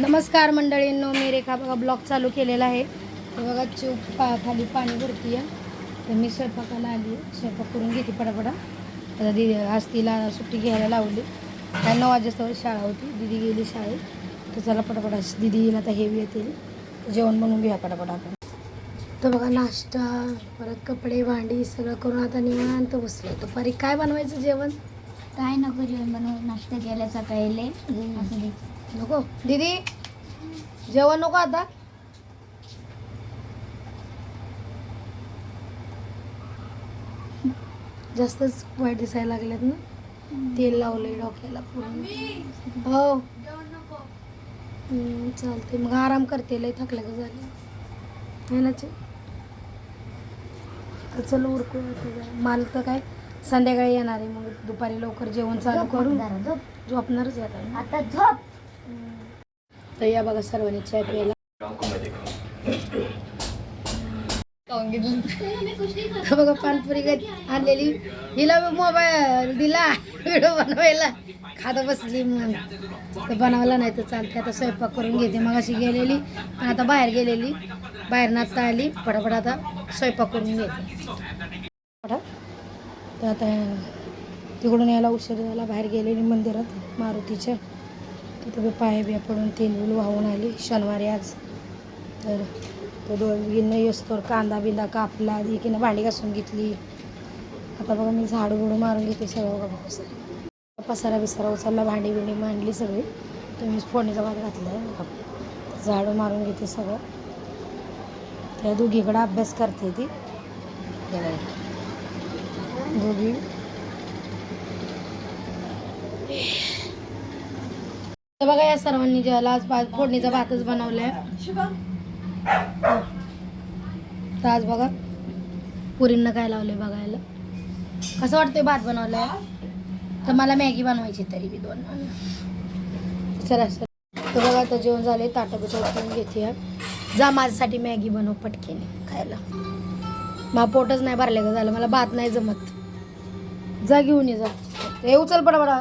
नमस्कार मंडळींनो मी रेखा बघा ब्लॉग चालू केलेला आहे. बघा चूप पा खाली पाणी भरती आहे तर मी स्वयंपाकाला आली स्वयंपाक करून घेते पडापडा आता दिदी आज तिला सुट्टी घ्यायला लावली. काय नऊ वाजेस्तवर शाळा होती. दिदी गेली शाळेत. तर चला पटापटा दिदी येईल आता हेवी येतील. जेवण बनवून घ्या पटापटा आपण. तर बघा नाश्ता परत कपडे भांडी सगळं करून आता निवांत बसलो. दुपारी काय बनवायचं जेवण? काय नको जेवण बनवून नाश्ता केला सकाळी असं दे. नको. दीदी जेवण नको आता. जास्तच वाईट दिसायला लागल्यात ना. तेल लावलंय डोक्याला पूर्ण. हो. हम्म, चालते मग आराम करते. लय थकल्या का झालं. है ना चे? तर चल उरकू आता जरा. मला तर काय? संध्याकाळी येणार आहे मग दुपारी लवकर जेवण चालू झोप करून जरा, झोप. झोपणारच आहे आता. आता झोप. तर या बघा सर्वांनी चाय प्यायला. तर बघा पानपुरी काय आणलेली. हिला मोबाईल दिला. व्हिडिओ बनवायला. खाता बसली मग तर बनवला नाही तर चालते आता स्वयंपाक करून घेते. मग अशी गेलेली पण आता बाहेर गेलेली. बाहेर नाचता आली. पटापट आता स्वयंपाक करून घेते. तर आता तिकडून यायला उशीर झाला बाहेर गेलेली मंदिरात मारुतीच्या. तिथे बी पाय बिया पडून तेल वाहून आली शनिवारी आज. तर तो दोन गिन्न कांदा बिंदा कापला एकीनं भांडी घासून घेतली. आता बघा मी झाडू बिडू मारून घेते सगळं बघा बघा पसारा बिसारा उचलला भांडी बिंडी मांडली सगळी. तर फोडणीचा भात घातला आहे बघा. झाडू मारून घेते सगळं. त्या दोघीकडं अभ्यास करते ती. दोघी. तर बघा या सर्वांनी जेवायला आज भात फोडणीचा भातच बनवलाय. तर आज बघा पुरींना काय लावलंय बघायला. कसं वाटतंय भात बनवलाय? तर मला मॅगी बनवायची तरी बी दोन. चला सर तर बघा आता जेवण झाले ताटं बिटं घेते हा. जा माझ्यासाठी मॅगी बनव पटकेने खायला. मला पोटच नाही भरले का झालं. मला भात नाही जमत. जा घेऊन ये जा. हे उचल पडा बडा